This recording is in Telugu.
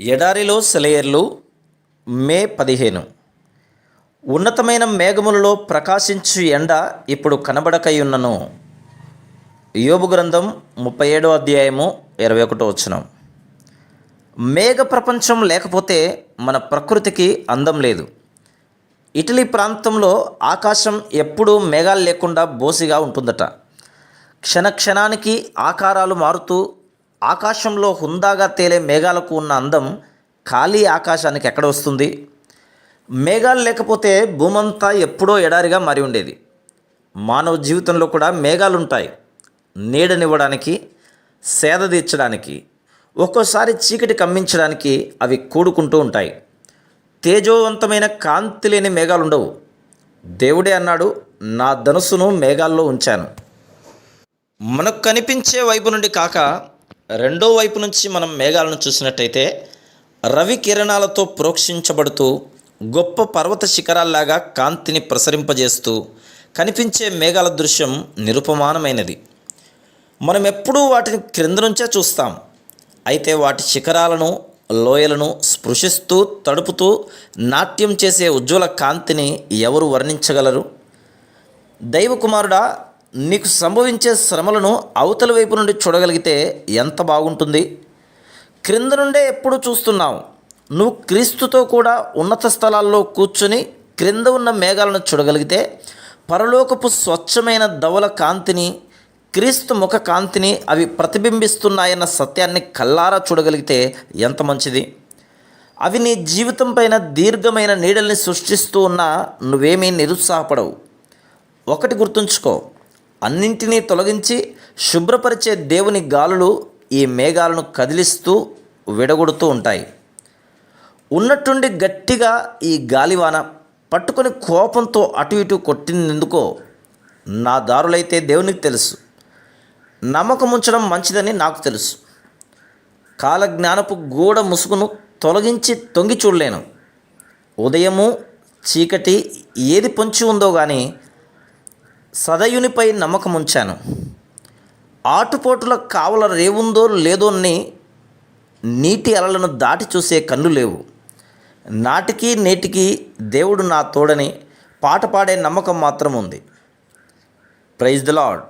ఎడారిలో సెలయేర్లు మే పదిహేను. ఉన్నతమైన మేఘములలో ప్రకాశించు ఎండ ఇప్పుడు కనబడకయున్నను. యోబు గ్రంథం ముప్పై ఏడో అధ్యాయము ఇరవై ఒకటో వచ్చినం మేఘ ప్రపంచం లేకపోతే మన ప్రకృతికి అందం లేదు. ఇటలీ ప్రాంతంలో ఆకాశం ఎప్పుడూ మేఘాలు లేకుండా బోసిగా ఉంటుందట. క్షణ క్షణానికి ఆకారాలు మారుతూ ఆకాశంలో హుందాగా తేలే మేఘాలకు ఉన్న అందం ఖాళీ ఆకాశానికి ఎక్కడ వస్తుంది? మేఘాలు లేకపోతే భూమంతా ఎప్పుడో ఎడారిగా మారి ఉండేది. మానవ జీవితంలో కూడా మేఘాలు ఉంటాయి నీడనివ్వడానికి సేద తీర్చడానికి ఒక్కోసారి చీకటి కమ్మించడానికి అవి కూడుకుంటూ ఉంటాయి. తేజోవంతమైన కాంతి లేని మేఘాలు ఉండవు దేవుడే అన్నాడు నా ధనుసును మేఘాల్లో ఉంచాను. మనకు కనిపించే వైపు నుండి కాక రెండో వైపు నుంచి మనం మేఘాలను చూసినట్టయితే రవి కిరణాలతో ప్రోక్షించబడుతూ గొప్ప పర్వత శిఖరాల్లాగా కాంతిని ప్రసరింపజేస్తూ కనిపించే మేఘాల దృశ్యం నిరుపమానమైనది. మనం ఎప్పుడూ వాటిని క్రింద నుంచే చూస్తాం. అయితే వాటి శిఖరాలను లోయలను స్పృశిస్తూ తడుపుతూ నాట్యం చేసే ఉజ్వల కాంతిని ఎవరు వర్ణించగలరు? దైవకుమారుడా నీకు సంభవించే శ్రమలను అవతల వైపు నుండి చూడగలిగితే ఎంత బాగుంటుంది? క్రింద నుండే ఎప్పుడు చూస్తున్నావు. నువ్వు క్రీస్తుతో కూడా ఉన్నత స్థలాల్లో కూర్చుని క్రింద ఉన్న మేఘాలను చూడగలిగితే పరలోకపు స్వచ్ఛమైన ధవల కాంతిని క్రీస్తు ముఖ కాంతిని అవి ప్రతిబింబిస్తున్నాయన్న సత్యాన్ని కల్లారా చూడగలిగితే ఎంత మంచిది? అవి నీ జీవితం పైన దీర్ఘమైన నీడల్ని సృష్టిస్తూ ఉన్నా నువ్వేమీ నిరుత్సాహపడవు. ఒకటి గుర్తుంచుకో. అన్నింటినీ తొలగించి శుభ్రపరిచే దేవుని గాలులు ఈ మేఘాలను కదిలిస్తూ విడగొడుతూ ఉంటాయి. ఉన్నట్టుండి గట్టిగా ఈ గాలివాన పట్టుకొని కోపంతో అటు ఇటు కొట్టినందుకో నా దారులైతే దేవునికి తెలుసు. నమ్మకం ఉంచడం మంచిదని నాకు తెలుసు. కాలజ్ఞానపు గూడ ముసుగును తొలగించి తొంగి చూడలేను. ఉదయము చీకటి ఏది పొంచి ఉందో కానీ సదయునిపై నమ్మకం ఉంచాను ఆటుపోటుల కావల రేవుందో లేదోని నీటి అలలను దాటి చూసే కన్ను లేవు. నాటికి నేటికి దేవుడు నా తోడని పాట పాడే నమ్మకం మాత్రం ఉంది ప్రైజ్ ద లాడ్